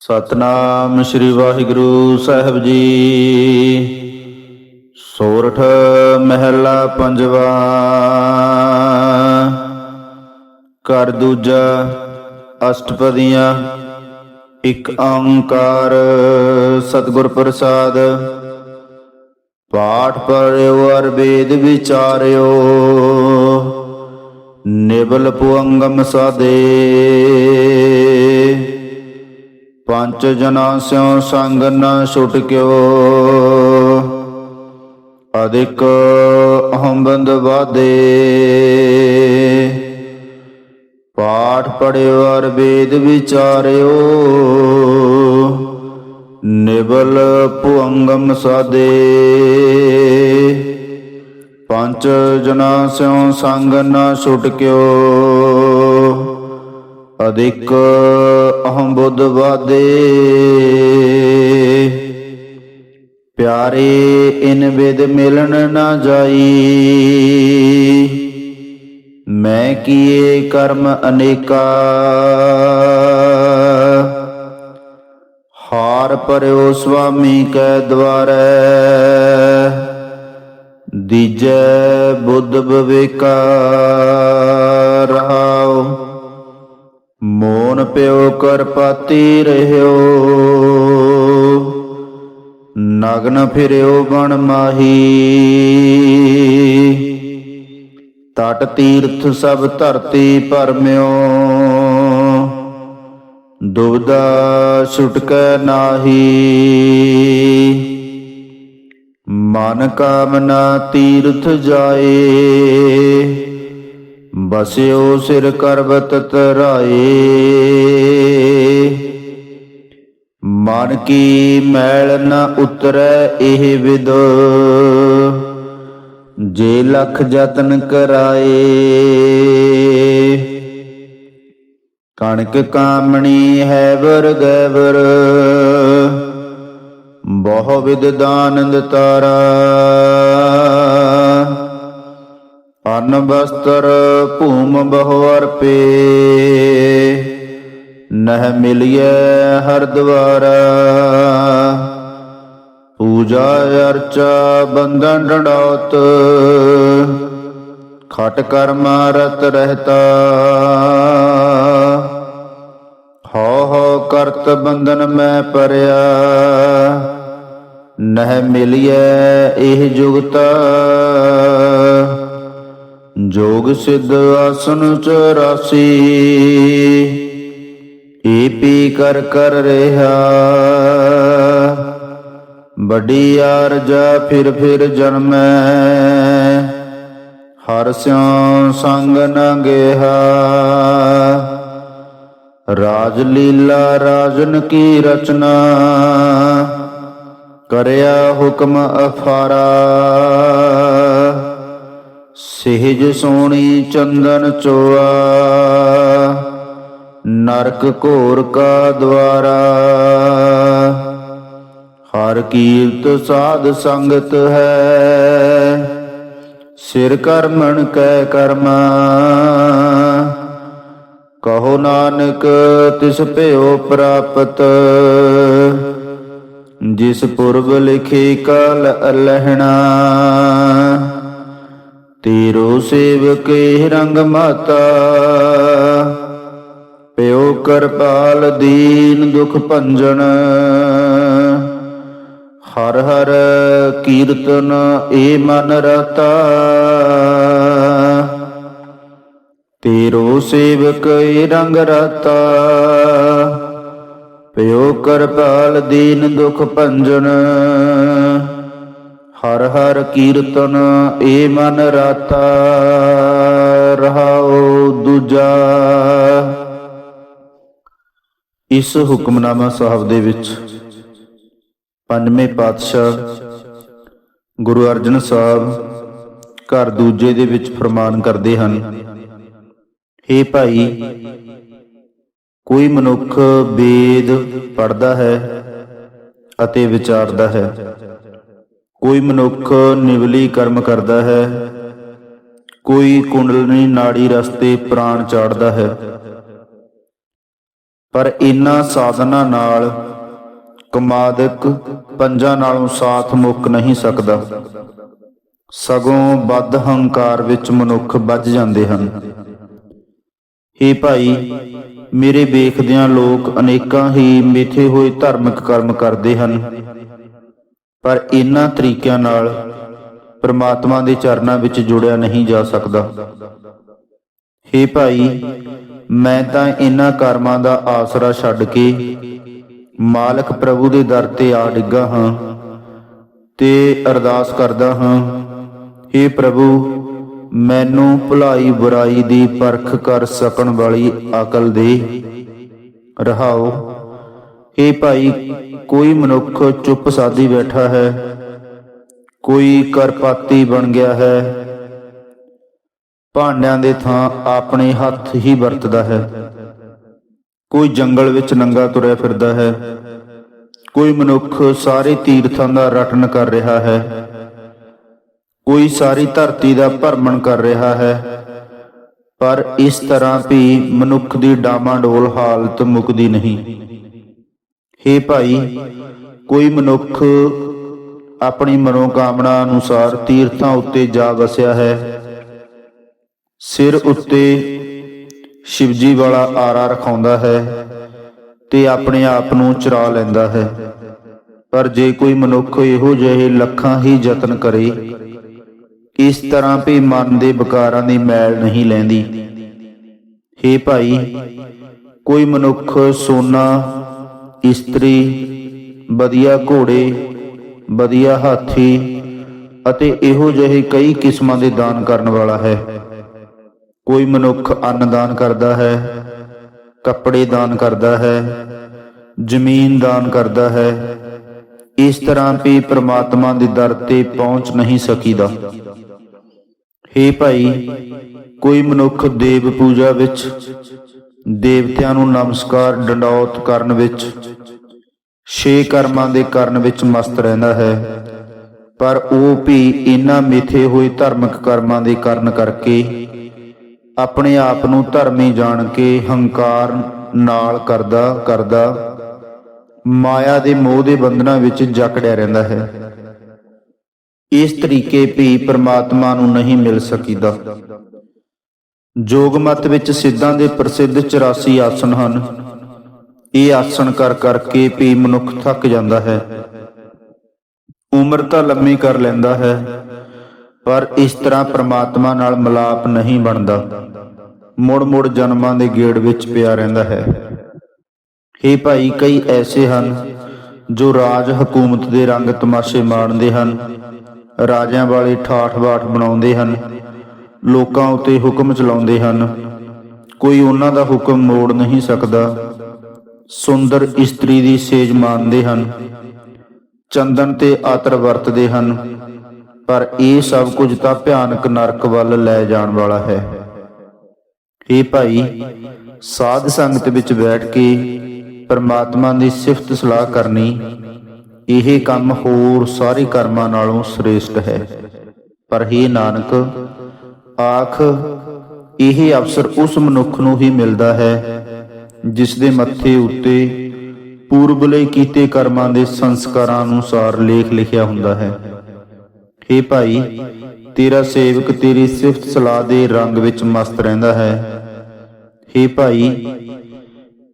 ਸਤਨਾਮ ਸ੍ਰੀ ਵਾਹਿਗੁਰੂ ਸਾਹਿਬ ਜੀ। ਸੋਰਠ ਮਹਿਲਾ ਪੰਜਵਾ। ਕਰ ਦੂਜਾ, ਅਸ਼ਟਪਦੀਆਂ, ਇੱਕ ਓੰਕਾਰ, ਸਤਿਗੁਰ ਪ੍ਰਸਾਦ। ਪਾਠ ਪੜਿਓ ਅਰ ਵੇਦ ਵਿਚਾਰਿਓ। ਨਿਬਲ ਪੁਅੰਗਮ ਸਾਦੇ। ਪੰਜ ਜਨਾ ਸਿਉ ਸੰਗ ਨ ਛੁਟਕਿਓ ਅਧਿਕ ਅਹੰ ਵਾਦੇ ਪਾਠ ਪੜਿਓ ਅਰ ਵੇਦ ਵਿਚਾਰਿਓ। ਨਿਬਲ ਪੁਅੰਗਮ ਸਾਦੇ ਪੰਜ ਜਨਾ ਸਿਉ ਸੰਗ ਨ ਛੁਟਕਿਓ ਅਧਿਕ ਅਹੰ ਬੁੱਧ ਵਾਦੇ। ਪਿਆਰੇ, ਇਨ ਵਿਦ ਮਿਲਣ ਨਾ ਜਾਈ। ਮੈਂ ਕੀਏ ਕਰਮ ਅਨੇਕਾ। ਹਾਰ ਪਰਿਓ ਸੁਆਮੀ ਕੈ ਦਵਾਰੈ। ਦੀਜੈ ਬੁੱਧ ਵਿਵੇਕਾ ਮੋਨ ਪਿਓ ਕਰਪਾਤੀ ਰਹਿਓ। ਨਗਨ ਫਿਰਿਓ ਬਣ ਮਾਹੀ। ਤਟ ਤੀਰਥ ਸਭ ਧਰਤੀ ਪਰਮਿਓ ਦੁਬਦਾ ਛੁਟਕੈ ਨਾਹੀ। ਮਨ ਕਾਮਨਾ ਤੀਰਥ ਜਾਏ। ਬਸਿਓ ਸਿਰ ਕਰਬਤ ਤਰਾਏ ਮਨ ਕੀ ਮੈਲ ਨ ਉਤਰੈ ਇਹ ਵਿਦ। ਜੇ ਲਖ ਯਤਨ ਕਰਾਏ। ਕਣਕ ਕਾਮਣੀ ਹੈ ਵਰ। ਗੈਵਰ ਬਹੁ ਵਿਦ ਦਾਨੰਦ ਤਾਰਾ। ਅਨ ਬਸਤਰ ਭੂਮ ਬਹੁ ਅਰਪੇ। ਨਹ ਮਿਲਿਐ ਹਰ ਦਵਾਰਾ। ਪੂਜਾ ਅਰਚਾ ਬੰਧਨ ਡੰਡੌਤ ਖਟ ਕਰਮ ਰਤ ਰਹਤਾ। ਹਉ ਹਉ ਕਰਤ ਬੰਧਨ ਮੈਂ ਪਰਿਆ ਨਹ ਮਿਲਿਐ ਇਹ ਜੁਗਤਾ। ਜੋਗ ਸਿੱਧ ਆਸਨ 84 ਏਪੀ ਕਰ ਕਰ ਰਿਹਾ। ਵੱਡੀ ਅਰਜਾ ਫਿਰ ਫਿਰ ਜਨਮੈ ਹਰ ਸਿਉ ਸੰਗ ਨ ਗੇਹਾ ਰਾਜ ਲੀਲਾ ਰਾਜਨ ਕੀ ਰਚਨਾ। ਕਰਿਆ ਹੁਕਮ ਅਫਾਰਾ। ਸਹਿਜ ਸੋਣੀ ਚੰਦਨ ਚੋਆ, ਨਰਕ ਘੋਰ ਕਾ ਦਵਾਰਾ। ਹਰ ਕੀਰਤ ਸਾਧ ਸੰਗਤ ਹੈ, ਸਿਰ ਕਰਮਣ ਕੈ ਕਰਮਾ। ਕਹੋ ਨਾਨਕ, ਤਿਸ ਭਇਓ ਪ੍ਰਾਪਤ, ਜਿਸ ਪੁਰਬ ਲਿਖੇ ਕਲ ਅਲਹਿਣਾ। ਤੇਰੋ ਸੇਵਕੇ ਰੰਗ ਮਾਤਾ। ਪਿਓ ਕਰਪਾਲ ਦੀਨ ਦੁਖ ਭੰਜਨ। ਹਰ ਹਰ ਕੀਰਤਨ ਏ ਮਨ ਰਤਾ। ਤੇਰੋ ਸੇਵਕ ਏ ਰੰਗ ਰਤਾ। ਪਿਓ ਕਰਪਾਲ ਦੀਨ ਦੁਖ ਭੰਜਨ। ਹਰ ਹਰ ਕੀਰਤਨ ਏ ਮਨ ਰਾਤਾ, ਰਹਾਉ ਦੂਜਾ। ਇਸ ਹੁਕਮਨਾਮਾ ਸਾਹਿਬ ਦੇ ਵਿੱਚ ਪੰਜਵੇਂ ਪਾਤਸ਼ਾਹ ਗੁਰੂ ਅਰਜਨ ਸਾਹਿਬ ਘਰ ਦੂਜੇ ਦੇ ਵਿੱਚ ਫਰਮਾਨ ਕਰਦੇ ਹਨ हे ਭਾਈ, ਕੋਈ ਮਨੁੱਖ ਵੇਦ ਪੜਦਾ ਹੈ ਅਤੇ ਵਿਚਾਰਦਾ ਹੈ। ਕੋਈ ਮਨੁੱਖ ਨਿਵਲੀ ਕਰਮ ਕਰਦਾ ਹੈ, ਕੋਈ ਕੁੰਡਲਨੀ ਨਾੜੀ ਰਸਤੇ ਪ੍ਰਾਣ ਚਾੜਦਾ ਹੈ। ਪਰ ਇਨ੍ਹਾਂ ਸਾਧਨਾ ਨਾਲ ਕਮਾਦਕ ਪੰਜਾਂ ਨਾਲੋਂ ਸਾਥ ਮੁੱਕ ਨਹੀਂ ਸਕਦਾ। ਸਗੋਂ ਵੱਧ ਹੰਕਾਰ ਵਿੱਚ ਮਨੁੱਖ ਵੱਜ ਜਾਂਦੇ ਹਨ। ਹੇ ਭਾਈ, ਮੇਰੇ ਵੇਖਦਿਆਂ ਲੋਕ ਅਨੇਕਾਂ ਹੀ ਮਿੱਥੇ ਹੋਏ ਧਾਰਮਿਕ ਕਰਮ ਕਰਦੇ ਹਨ। ਪਰ ਇਹਨਾਂ ਤਰੀਕਿਆਂ ਨਾਲ ਪਰਮਾਤਮਾ ਦੇ ਚਰਨਾਂ ਵਿੱਚ ਜੁੜਿਆ ਨਹੀਂ ਜਾ ਸਕਦਾ। ਹੇ ਭਾਈ, ਮੈਂ ਤਾਂ ਇਹਨਾਂ ਕਰਮਾਂ ਦਾ ਆਸਰਾ ਛੱਡ ਕੇ ਮਾਲਕ ਪ੍ਰਭੂ ਦੇ ਦਰ ਤੇ ਆ ਡਿੱਗਾ ਹਾਂ ਤੇ ਅਰਦਾਸ ਕਰਦਾ ਹਾਂ, ਹੇ ਪ੍ਰਭੂ, ਮੈਨੂੰ ਭਲਾਈ ਬੁਰਾਈ ਦੀ ਪਰਖ ਕਰ ਸਕਣ ਵਾਲੀ ਅਕਲ ਦੇ। ਰਹਾਓ, ਹੇ ਭਾਈ ਕੋਈ ਮਨੁੱਖ ਚੁੱਪ ਸਾਦੀ ਬੈਠਾ ਹੈ, ਕੋਈ ਕਰਪਾਤੀ ਬਣ ਗਿਆ ਹੈ। ਭਾਂਡਿਆਂ ਦੇ ਥਾਂ ਆਪਣੇ ਹੱਥ ਹੀ ਵਰਤਦਾ ਹੈ। ਕੋਈ ਜੰਗਲ ਵਿੱਚ ਨੰਗਾ ਤੁਰਿਆ ਫਿਰਦਾ ਹੈ। ਕੋਈ ਮਨੁੱਖ ਸਾਰੇ ਤੀਰਥਾਂ ਦਾ ਰਟਨ ਕਰ ਰਿਹਾ ਹੈ। ਕੋਈ ਸਾਰੀ ਧਰਤੀ ਦਾ ਭਰਮਣ ਕਰ ਰਿਹਾ ਹੈ। ਪਰ ਇਸ ਤਰ੍ਹਾਂ ਵੀ ਮਨੁੱਖ ਦੀ ਡਾਮਾਡੋਲ ਹਾਲਤ ਮੁਕਦੀ ਨਹੀਂ। ਹੇ ਭਾਈ, ਕੋਈ ਮਨੁੱਖ ਆਪਣੀ ਮਨੋਕਾਮਨਾ ਅਨੁਸਾਰ ਤੀਰਥਾਂ ਉੱਤੇ ਜਾ ਵਸਿਆ ਹੈ। ਸਿਰ ਉੱਤੇ ਸ਼ਿਵਜੀ ਵਾਲਾ ਆਰਾ ਰਖਾਉਂਦਾ ਹੈ ਤੇ ਆਪਣੇ ਆਪ ਨੂੰ ਚਰਾ ਲੈਂਦਾ ਹੈ। ਪਰ ਜੇ ਕੋਈ ਮਨੁੱਖ ਇਹੋ ਜਿਹੇ ਲੱਖਾਂ ਹੀ ਯਤਨ ਕਰੇ, ਇਸ ਤਰ੍ਹਾਂ ਵੀ ਮਨ ਦੇ ਵਿਕਾਰਾਂ ਦੀ ਮੈਲ ਨਹੀਂ ਲੈਂਦੀ। ਹੇ ਭਾਈ, ਕੋਈ ਮਨੁੱਖ ਸੋਨਾ ਇਸਤਰੀ, ਵਧੀਆ ਘੋੜੇ, ਵਧੀਆ ਹਾਥੀ ਅਤੇ ਇਹੋ ਜਿਹੇ ਕਈ ਕਿਸਮਾਂ ਦੇ ਦਾਨ ਕਰਨ ਵਾਲਾ ਹੈ। ਕੋਈ ਮਨੁੱਖ ਅੰਨ ਦਾਨ ਕਰਦਾ ਹੈ, ਕੱਪੜੇ ਦਾਨ ਕਰਦਾ ਹੈ, ਜ਼ਮੀਨ ਦਾਨ ਕਰਦਾ ਹੈ, ਇਸ ਤਰ੍ਹਾਂ ਵੀ ਪ੍ਰਮਾਤਮਾ ਦੇ ਦਰ ਤੇ ਪਹੁੰਚ ਨਹੀਂ ਸਕੀਦਾ। ਹੇ ਭਾਈ, ਕੋਈ ਮਨੁੱਖ ਦੇਵ ਪੂਜਾ ਵਿੱਚ ਦੇਵਤਿਆਂ ਨੂੰ ਨਮਸਕਾਰ ਡੰਡੌਤ ਕਰਨ ਵਿੱਚ, ਛੇ ਕਰਮਾਂ ਦੇ ਕਰਨ ਵਿੱਚ ਮਸਤ ਰਹਿੰਦਾ ਹੈ। ਪਰ ਉਹ ਵੀ ਇਹਨਾਂ ਮਿਥੇ ਹੋਏ ਧਾਰਮਿਕ ਕਰਮਾਂ ਦੇ ਕਾਰਨ ਕਰਕੇ ਆਪਣੇ ਆਪ ਨੂੰ ਧਰਮੀ ਜਾਣ ਕੇ ਹੰਕਾਰ ਨਾਲ ਕਰਦਾ ਕਰਦਾ, ਮਾਇਆ ਦੇ ਮੋਹ ਦੇ ਬੰਧਨਾਂ ਵਿੱਚ ਜਕੜਿਆ ਰਹਿੰਦਾ ਹੈ। ਇਸ ਤਰੀਕੇ ਵੀ ਪ੍ਰਮਾਤਮਾ ਨੂੰ ਨਹੀਂ ਮਿਲ ਸਕੀਦਾ। ਜੋਗ ਮਤ ਵਿੱਚ ਸਿੱਧਾਂ ਦੇ ਪ੍ਰਸਿੱਧ 84 ਆਸਣ ਹਨ। ਇਹ ਆਸਣ ਕਰ ਕਰਕੇ ਵੀ ਮਨੁੱਖ ਥੱਕ ਜਾਂਦਾ ਹੈ। ਉਮਰ ਤਾਂ ਲੰਮੀ ਕਰ ਲੈਂਦਾ ਹੈ, ਪਰ ਇਸ ਤਰ੍ਹਾਂ ਪ੍ਰਮਾਤਮਾ ਨਾਲ ਮਿਲਾਪ ਨਹੀਂ ਬਣਦਾ। ਮੁੜ-ਮੁੜ ਜਨਮਾਂ ਦੇ ਗੇੜ ਵਿੱਚ ਪਿਆ ਰਹਿੰਦਾ ਹੈ। ਹੇ ਭਾਈ, ਕਈ ਐਸੇ ਹਨ ਜੋ ਰਾਜ ਹਕੂਮਤ ਦੇ ਰੰਗ ਤਮਾਸ਼ੇ ਮਾਣਦੇ ਹਨ। ਰਾਜਿਆਂ ਵਾਲੇ ਠਾਠ-ਬਾਠ ਬਣਾਉਂਦੇ ਹਨ। ਲੋਕਾਂ ਉਤੇ ਹੁਕਮ ਚਲਾਉਂਦੇ ਹਨ। ਕੋਈ ਉਹਨਾਂ ਦਾ ਹੁਕਮ ਮੋੜ ਨਹੀਂ ਸਕਦਾ। ਸੁੰਦਰ ਇਸਤਰੀ ਦੀ ਸੇਜ ਮਾਣਦੇ ਹਨ। ਚੰਦਨ ਤੇ ਆਤਰ ਵਰਤਦੇ ਹਨ। ਪਰ ਇਹ ਸਭ ਕੁਝ ਤਾਂ ਭਿਆਨਕ ਨਰਕ ਵੱਲ ਲੈ ਜਾਣ ਵਾਲਾ ਹੈ। ਇਹ ਭਾਈ, ਸਾਧ ਸੰਗਤ ਵਿੱਚ ਬੈਠ ਕੇ ਪਰਮਾਤਮਾ ਦੀ ਸਿਫਤ ਸਲਾਹ ਕਰਨੀ, ਇਹ ਕੰਮ ਹੋਰ ਸਾਰੇ ਕਰਮਾਂ ਨਾਲੋਂ ਸ੍ਰੇਸ਼ਟ ਹੈ। ਪਰ ਹੀ ਨਾਨਕ ਆਖ, ਇਹ ਅਵਸਰ ਉਸ ਮਨੁੱਖ ਨੂੰ ਹੀ ਮਿਲਦਾ ਹੈ, ਜਿਸ ਦੇ ਮੱਥੇ ਉੱਤੇ ਪੂਰਬਲੇ ਕੀਤੇ ਕਰਮਾਂ ਦੇ ਸੰਸਕਾਰਾਂ ਅਨੁਸਾਰ ਲੇਖ ਲਿਖਿਆ ਹੁੰਦਾ ਹੈ। हे ਭਾਈ, ਤੇਰਾ ਸੇਵਕ ਤੇਰੀ ਸਿਫਤ ਸਲਾਹ ਦੇ ਰੰਗ ਵਿੱਚ ਮਸਤ ਰਹਿੰਦਾ ਹੈ। हे ਭਾਈ,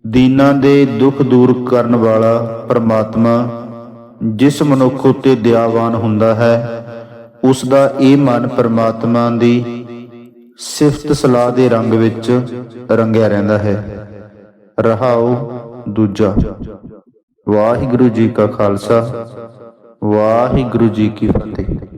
ਦੀਨਾਂ ਦੇ ਦੁੱਖ ਦੂਰ ਕਰਨ ਵਾਲਾ ਪਰਮਾਤਮਾ, ਜਿਸ ਮਨੁੱਖ ਉਤੇ ਦਿਆਵਾਨ ਹੁੰਦਾ ਹੈ ਉਸ ਦਾ ਇਹ ਮਨ ਪਰਮਾਤਮਾ ਦੀ ਸਿਫਤ ਸਲਾਹ ਦੇ ਰੰਗ ਵਿੱਚ ਰੰਗਿਆ ਰਹਿੰਦਾ ਹੈ। ਰਹਾਉ ਦੂਜਾ। ਵਾਹਿਗੁਰੂ ਜੀ ਕਾ ਖਾਲਸਾ। ਵਾਹਿਗੁਰੂ ਜੀ ਕੀ ਫਤਿਹ।